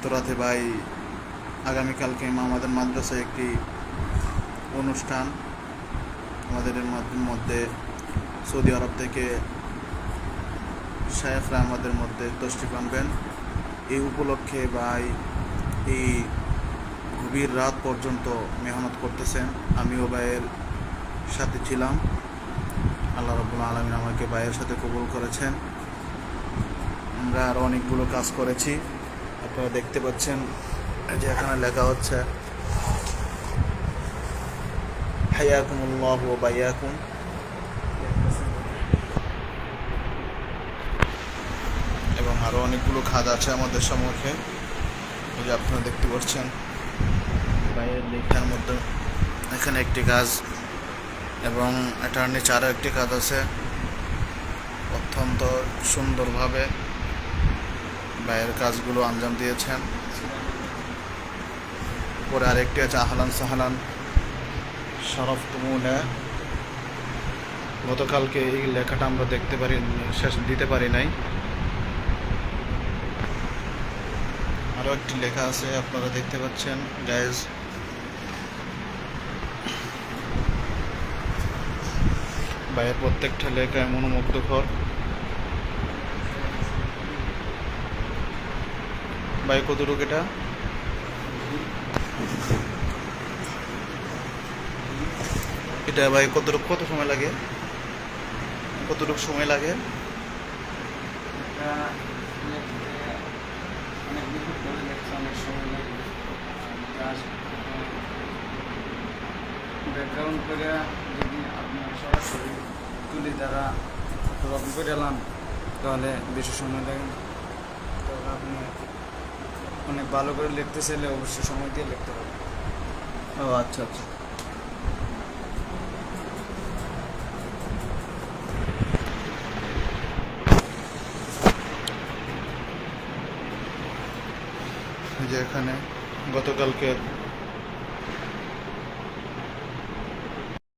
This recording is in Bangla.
এত রাতে ভাই আগামীকালকে আমাদের মাদ্রাসায় একটি অনুষ্ঠান আমাদের মধ্যে সৌদি আরব থেকে শায়েখরা আমাদের মধ্যে তশরিফ আনবেন। এই উপলক্ষে ভাই এই গভীর রাত পর্যন্ত মেহনত করতেছেন। আমিও ভাইয়ের সাথে ছিলাম। আল্লাহ রব্বুল আলমিন আমাকে ভাইয়ের সাথে কবুল করেছেন। আমরা আরও অনেকগুলো কাজ করেছি। আপনারা দেখতে পাচ্ছেন যে এখানে লেখা হচ্ছে, হায়াকুমুল্লাহ বাইয়াকুম। এবং আরও অনেকগুলো খাদ আছে আমাদের সম্মুখে। যে আপনারা দেখতে পাচ্ছেন, বাইরের লেখার মধ্যে এখানে একটি কাজ এবং এটার নিচে আরও একটি কাজ আছে। অত্যন্ত সুন্দরভাবে বাইরের কাজগুলো আঞ্জাম দিয়েছেন। পরে আরেকটি আছে আহলান সাহালান। শরফ তুমুনে গতকালকে এই লেখাটা আমরা দেখতে পারি, শেষ দিতে পারি নাই। আরও একটি লেখা আছে, আপনারা দেখতে পাচ্ছেন গ্যাস বাইরের প্রত্যেকটা লেখায় মনোমুগ্ধকর ভাই, কতটুকু এটা? এটা ভাই, কতটুকু কত সময় লাগে? কতটুকু সময় লাগে? ব্যাকগ্রাউন্ড তাহলে বেশি সময় লাগে তাহলে আপনি অনেক ভালো করে লিখতে চাইলে অবশ্যই সময় দিয়ে লিখতে হবে। ও আচ্ছা আচ্ছা। যে এখানে গতকালকে